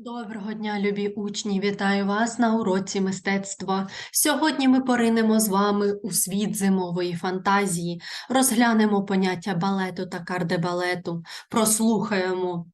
Доброго дня, любі учні! Вітаю вас на уроці мистецтва. Сьогодні ми поринемо з вами у світ зимової фантазії, розглянемо поняття балету та кардебалету, прослухаємо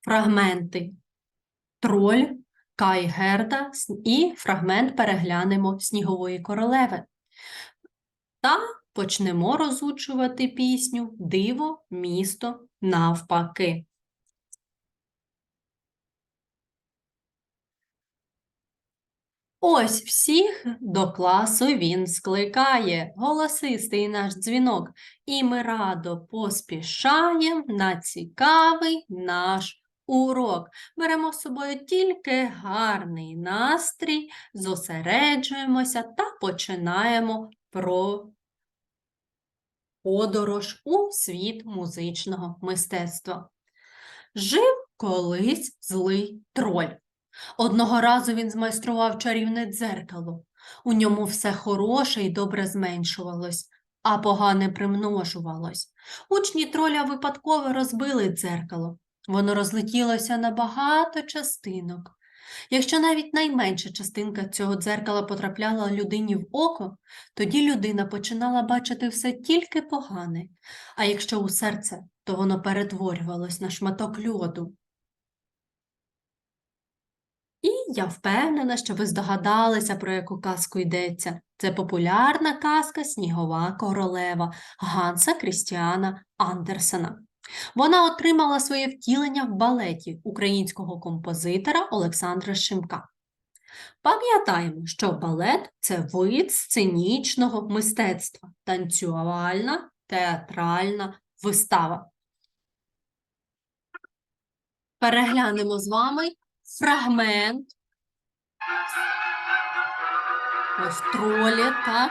фрагменти Троль, Кай Герда і фрагмент переглянемо Снігової королеви. Та почнемо розучувати пісню Диво, місто навпаки. Ось всіх до класу він скликає, голосистий наш дзвінок, і ми радо поспішаєм на цікавий наш урок. Беремо з собою тільки гарний настрій, зосереджуємося та починаємо про подорож у світ музичного мистецтва. Жив колись злий троль. Одного разу він змайстрував чарівне дзеркало. У ньому все хороше і добре зменшувалось, а погане примножувалось. Учні троля випадково розбили дзеркало. Воно розлетілося на багато частинок. Якщо навіть найменша частинка цього дзеркала потрапляла людині в око, тоді людина починала бачити все тільки погане, а якщо у серце, то воно перетворювалось на шматок льоду. І я впевнена, що ви здогадалися, про яку казку йдеться. Це популярна казка Снігова королева Ганса Крістіана Андерсена. Вона отримала своє втілення в балеті українського композитора Олександра Шимка. Пам'ятаємо, що балет це вид сценічного мистецтва, танцювальна театральна вистава. Переглянемо з вами фрагмент. Ось тролі, так?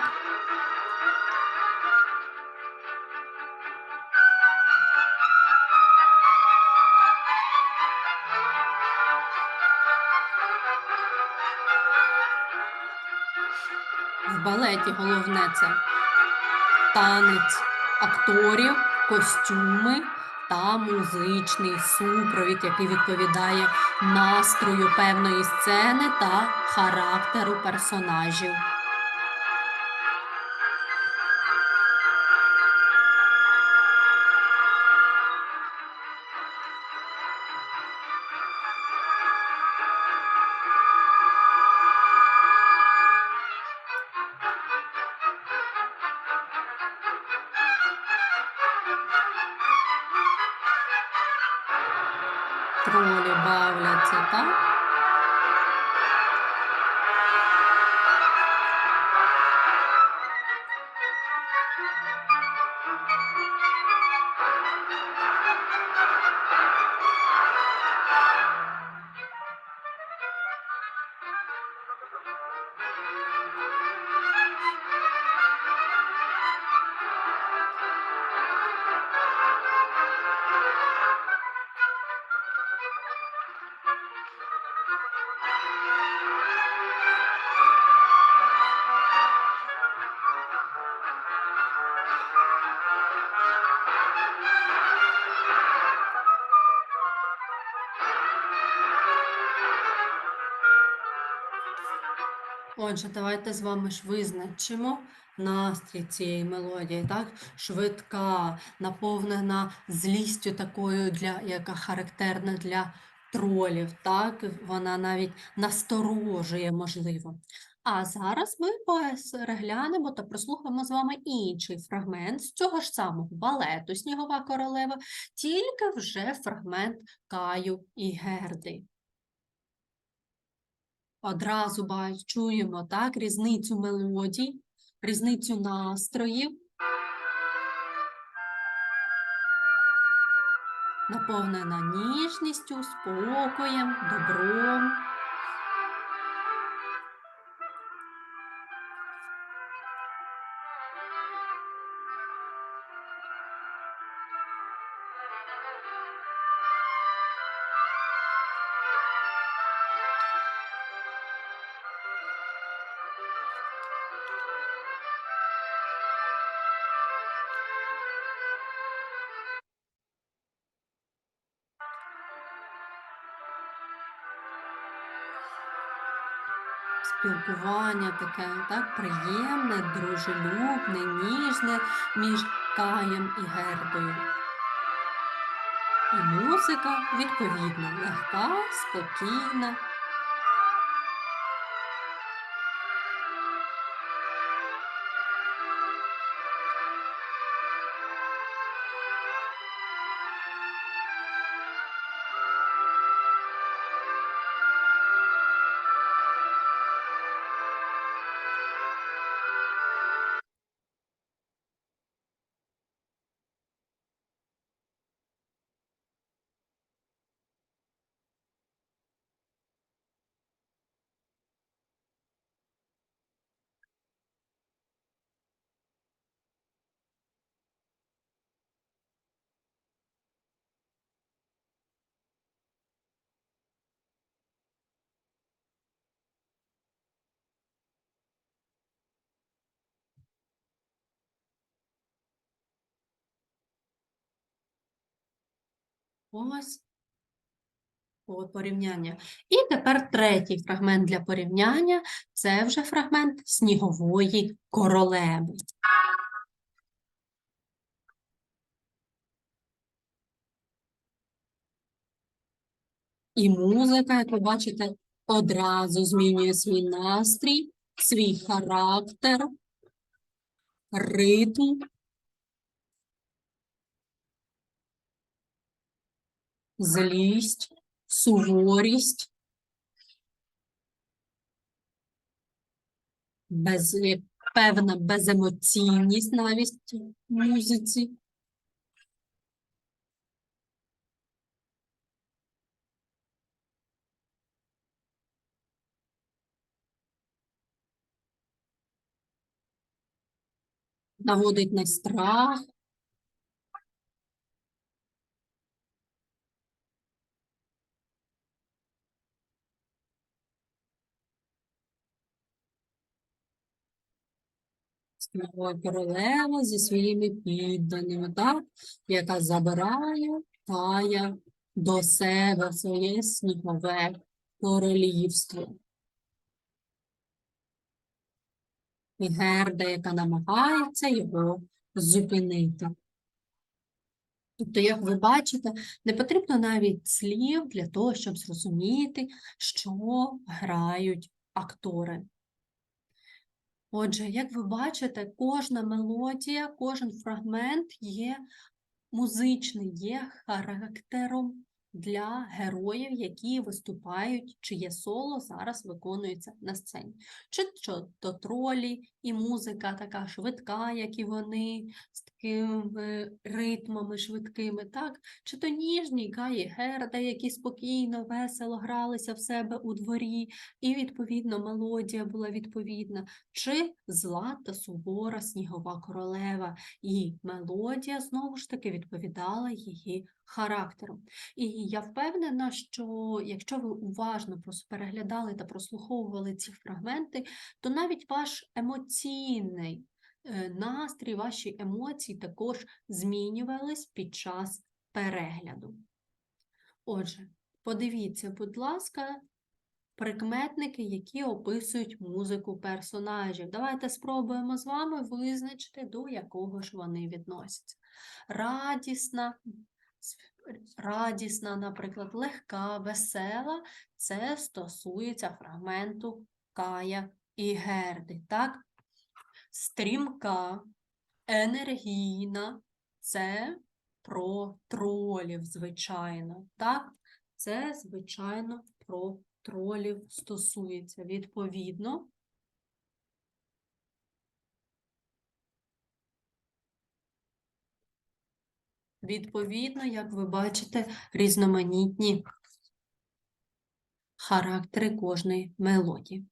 В балеті головне це танець акторів, костюми та музичний супровід, який відповідає настрою певної сцени та характеру персонажів. Тролі бавляться, так? Отже, давайте з вами ж визначимо настрій цієї мелодії, так? Швидка, наповнена злістю такою, для, яка характерна для тролів, так? Вона навіть насторожує, можливо. А зараз ми переглянемо та прослухаємо з вами інший фрагмент з цього ж самого балету Снігова королева, тільки вже фрагмент Каю і Герди. Одразу чуємо так, різницю мелодій, різницю настроїв. Наповнена ніжністю, спокоєм, добром. Спілкування таке, так, приємне, дружелюбне, ніжне між Каєм і Гердою. І музика, відповідно, легка, спокійна. Ось от порівняння. І тепер третій фрагмент для порівняння це вже фрагмент снігової королеви. І музика, як ви бачите, одразу змінює свій настрій, свій характер, ритм. Злість, суворість, без, певна беземоційність навіть музиці. наводить на страх. Королева зі своїми підданими, так? яка забирає тая до себе своє снігове королівство. І Герда, яка намагається його зупинити. Тобто, як ви бачите, не потрібно навіть слів для того, щоб зрозуміти, що грають актори. Отже, як ви бачите, кожна мелодія, кожен фрагмент є музичний, є характером для героїв, які виступають, чиє соло зараз виконується на сцені. Чи то тролі і музика така швидка, як і вони, з такими ритмами швидкими, так? чи то ніжні Гаї Герда, які спокійно, весело гралися в себе у дворі, і, відповідно, мелодія була відповідна, чи злата сувора снігова королева, і мелодія знову ж таки відповідала її характером. І я впевнена, що якщо ви уважно переглядали та прослуховували ці фрагменти, то навіть ваш емоційний е, настрій, ваші емоції також змінювались під час перегляду. Отже, подивіться, будь ласка, прикметники, які описують музику персонажів. Давайте спробуємо з вами визначити, до якого ж вони відносяться. Радісна, радісна, наприклад, легка, весела, це стосується фрагменту Кая і Герди. так? Стрімка, енергійна це про тролів, звичайно. так? Це, звичайно, про тролів стосується. Відповідно, Відповідно, як ви бачите, різноманітні характери кожної мелодії.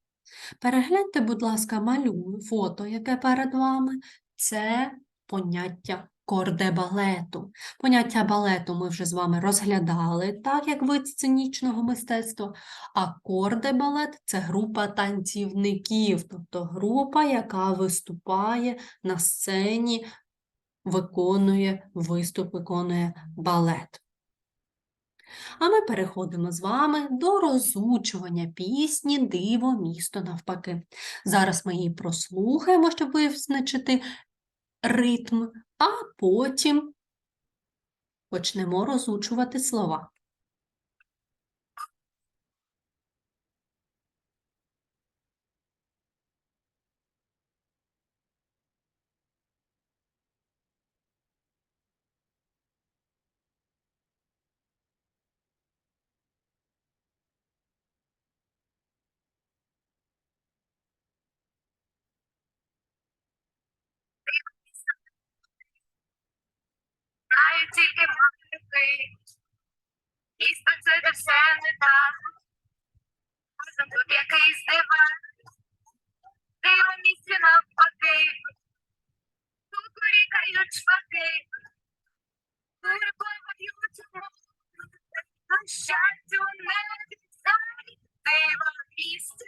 Перегляньте, будь ласка, малюнок, фото, яке перед вами, це поняття корде балету. Поняття балету ми вже з вами розглядали, так як вид сценічного мистецтва, а корде балет це група танцівників, тобто група, яка виступає на сцені виконує виступ, виконує балет. А ми переходимо з вами до розучування пісні Диво місто навпаки. Зараз ми її прослухаємо, щоб визначити ритм, а потім почнемо розучувати слова. Тільки малюки. Місто це де все не так. Разом тут якийсь дивак. Диво місці навпаки. Тут Кукурікають шпаки. Море. На щастя у небі царі. Диво місце.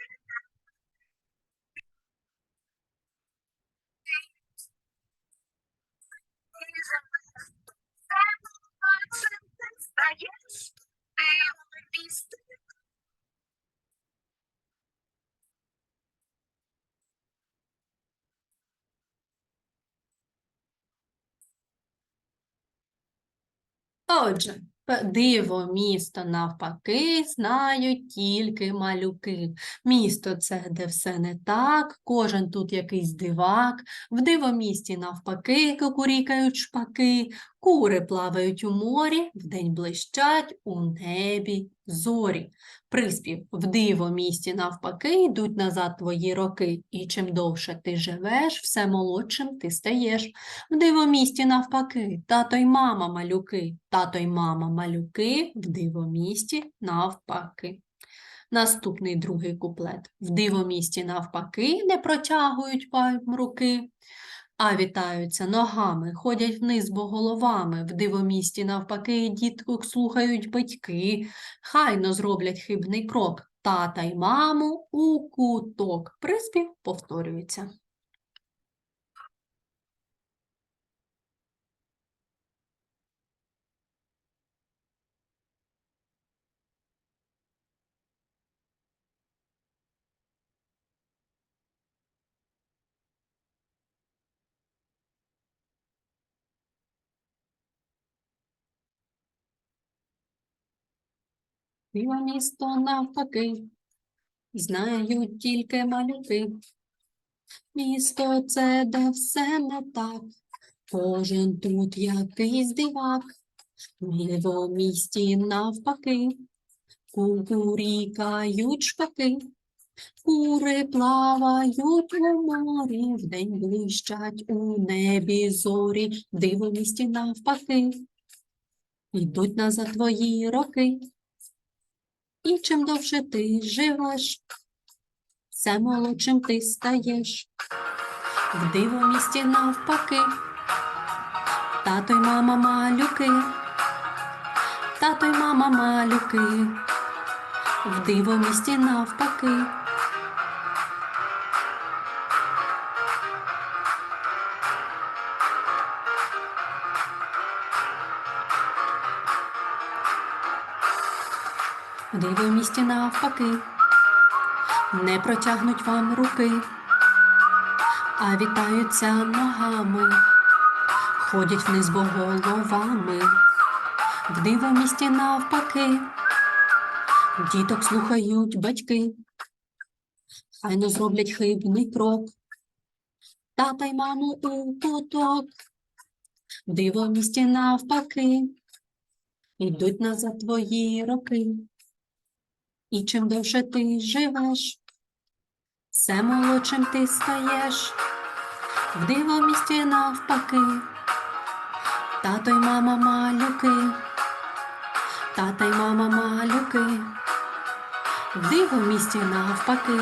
Стаєш диво місце. Отже, диво місто навпаки знають тільки малюки. Місто це де все не так, кожен тут якийсь дивак, в дивомісті навпаки кукурікають шпаки, кури плавають у морі, вдень блищать у небі зорі. Приспів в дивомісті навпаки йдуть назад твої роки, і чим довше ти живеш, все молодшим ти стаєш. В дивомісті навпаки, тато й мама малюки, тато й мама малюки, в дивомісті навпаки. Наступний другий куплет. В дивомісті навпаки не протягують руки, а вітаються ногами, ходять вниз бо головами. В дивомісті навпаки діток слухають батьки, хайно зроблять хибний крок. Тата й маму у куток. Приспів повторюється. Диво місто навпаки, знають тільки малюки. Місто це, де все не так, кожен тут якийсь дивак. В місті навпаки, кукурікають шпаки. Кури плавають у морі, вдень блищать у небі зорі, диво місті навпаки. Йдуть назад твої роки. І чим довше ти живеш, все молодшим ти стаєш. В диво місті навпаки. Тато й мама малюки. Тато й мама малюки. В диво місті навпаки. В місті навпаки. Не протягнуть вам руки, а вітаються ногами, ходять вниз бо головами, в диво місті навпаки, діток слухають батьки, хайно зроблять хибний крок, тата й маму у куток, в диво місті навпаки, йдуть назад твої роки. І чим довше ти живеш, все молодшим ти стаєш, в диво місті навпаки, тато й мама малюки, тата й мама малюки, в диво місті навпаки.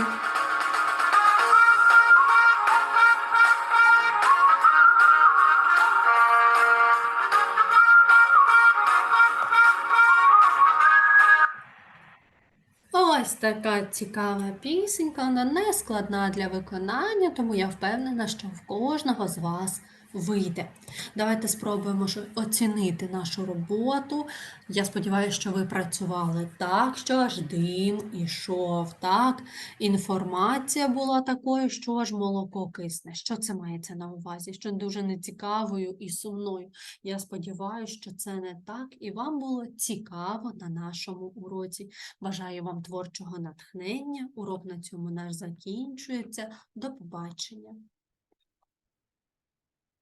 Така цікава пісенька, вона не складна для виконання, тому я впевнена, що в кожного з вас вийде. Давайте спробуємо оцінити нашу роботу. Я сподіваюся, що ви працювали так, що аж дим ішов, так. Інформація була такою, що аж молоко кисне. Що це мається на увазі? Що дуже нецікавою і сумною. Я сподіваюся, що це не так, і вам було цікаво на нашому уроці. Бажаю вам творчого натхнення. Урок на цьому наш закінчується. До побачення.